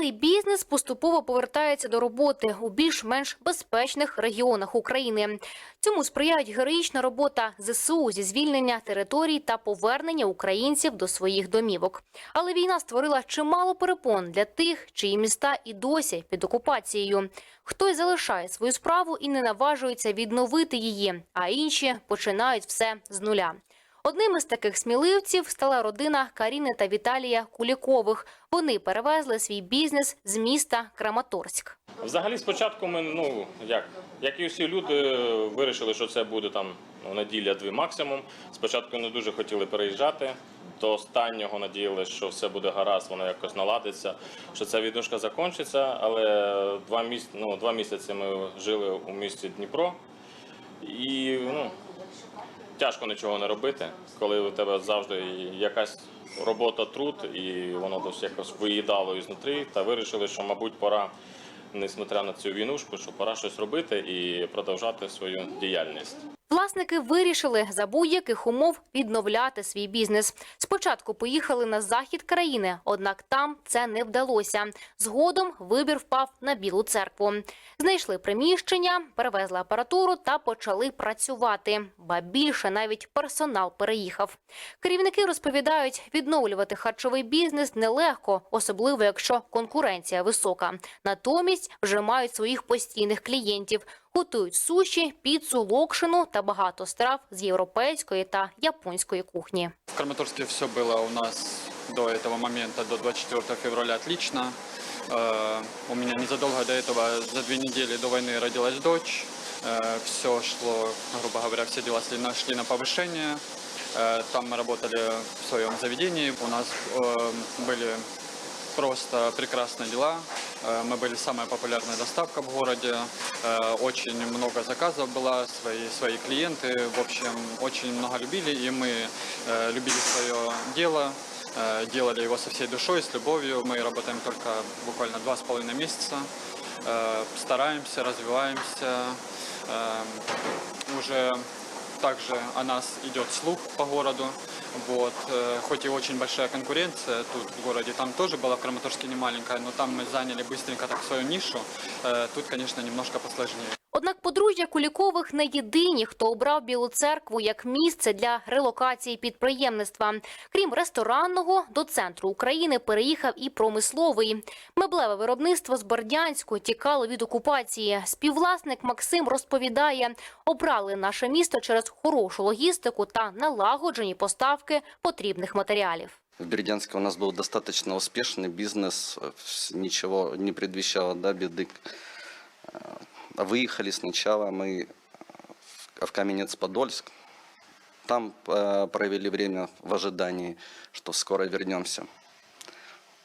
Малий бізнес поступово повертається до роботи у більш-менш безпечних регіонах України. Цьому сприяють героїчна робота ЗСУ зі звільнення територій та повернення українців до своїх домівок. Але війна створила чимало перепон для тих, чиї міста і досі під окупацією. Хтось залишає свою справу і не наважується відновити її, а інші починають все з нуля. Одним із таких сміливців стала родина Каріни та Віталія Кулікових. Вони перевезли свій бізнес з міста Краматорськ. Взагалі, спочатку ми, ну як, як і всі люди, вирішили, що це буде там ну, неділя-дві максимум. Спочатку не дуже хотіли переїжджати. До останнього надіялися, що все буде гаразд, воно якось наладиться, що ця віднушка закінчиться. Але два місяці, ну, два місяці ми жили у місті Дніпро, і ну, тяжко нічого не робити, коли у тебе завжди якась робота, труд, і воно десь якось виїдало ізнутрі. Та вирішили, що, мабуть, пора, несмотря на цю війнушку, що пора щось робити і продовжати свою діяльність. Власники вирішили за будь-яких умов відновляти свій бізнес. Спочатку поїхали на захід країни, однак там це не вдалося. Згодом вибір впав на Білу церкву. Знайшли приміщення, перевезли апаратуру та почали працювати. Ба більше навіть персонал переїхав. Керівники розповідають, відновлювати харчовий бізнес нелегко, особливо якщо конкуренція висока. Натомість вже мають своїх постійних клієнтів. Готують суші, піцу, локшину та багато страв з європейської та японської кухні. В Краматорске все было у нас до этого момента, до 24 февраля, отлично. Э, У меня незадолго до этого, за две недели до войны родилась дочь. Все шло, грубо говоря, все дела шли на, шли на повышение. Э, Там мы работали в своем заведении. У нас э, были просто прекрасные дела. Э, Мы были самая популярная доставка в городе. Э, Очень много заказов было, свои, свои клиенты. В общем, очень много любили, и мы э, любили свое дело, э, делали его со всей душой, с любовью. Мы работаем только буквально два с половиной месяца. Э, Стараемся, развиваемся. Э, Уже также о нас идет слух по городу. Вот, э, хоть и очень большая конкуренция тут в городе, там тоже была в Краматорске не маленькая, но там мы заняли быстренько так свою нишу. Э, Тут, конечно, немножко посложнее. Однак подружжя Кулікових не єдині, хто обрав Білу церкву як місце для релокації підприємництва. Крім ресторанного, до центру України переїхав і промисловий. Меблеве виробництво з Бердянську тікало від окупації. Співвласник Максим розповідає, обрали наше місто через хорошу логістику та налагоджені поставки потрібних матеріалів. В Бердянске у нас был достаточно успешный бизнес, э, вс- ничего не предвещало да, беды. Э, Выехали сначала мы э, в Каменец-Подольск. Там э, провели время в ожидании, что скоро вернемся.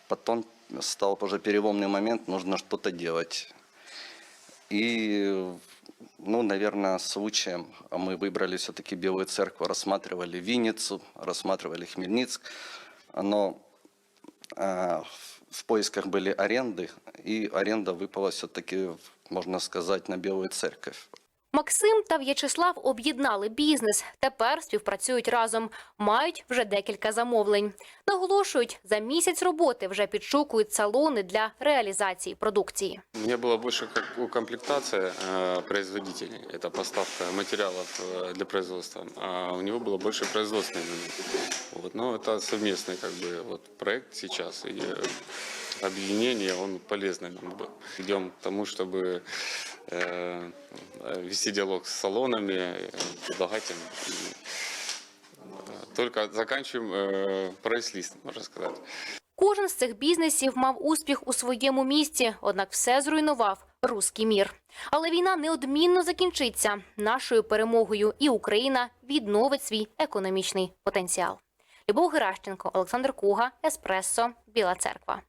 Потом стал уже переломный момент, нужно что-то делать. И, ну, наверное, случаем мы выбрали все-таки Белую Церковь, рассматривали Винницу, рассматривали Хмельницк, но э, в- в поисках были аренды, и аренда выпала все-таки, можно сказать, на Белую Церковь. Максим та В'ячеслав об'єднали бізнес. Тепер співпрацюють разом. Мають вже декілька замовлень. Наголошують, за місяць роботи вже підшукують салони для реалізації продукції. У меня была больше как укомплектация э, производителей. Это поставка материалов э, для производства. А у него было больше производственный момент. Вот. Но это совместный как бы, вот, проект сейчас. И э, объединение, он полезный нам был. Идем к тому, чтобы э, вести диалог с салонами, э, предлагать им. э, Только заканчиваем э, прайс-лист, можно сказать. Кожен з цих бізнесів мав успіх у своєму місті, однак все зруйнував руський мір. Але війна неодмінно закінчиться нашою перемогою, і Україна відновить свій економічний потенціал. Любов Геращенко, Олександр Куга, Еспресо, Біла Церква.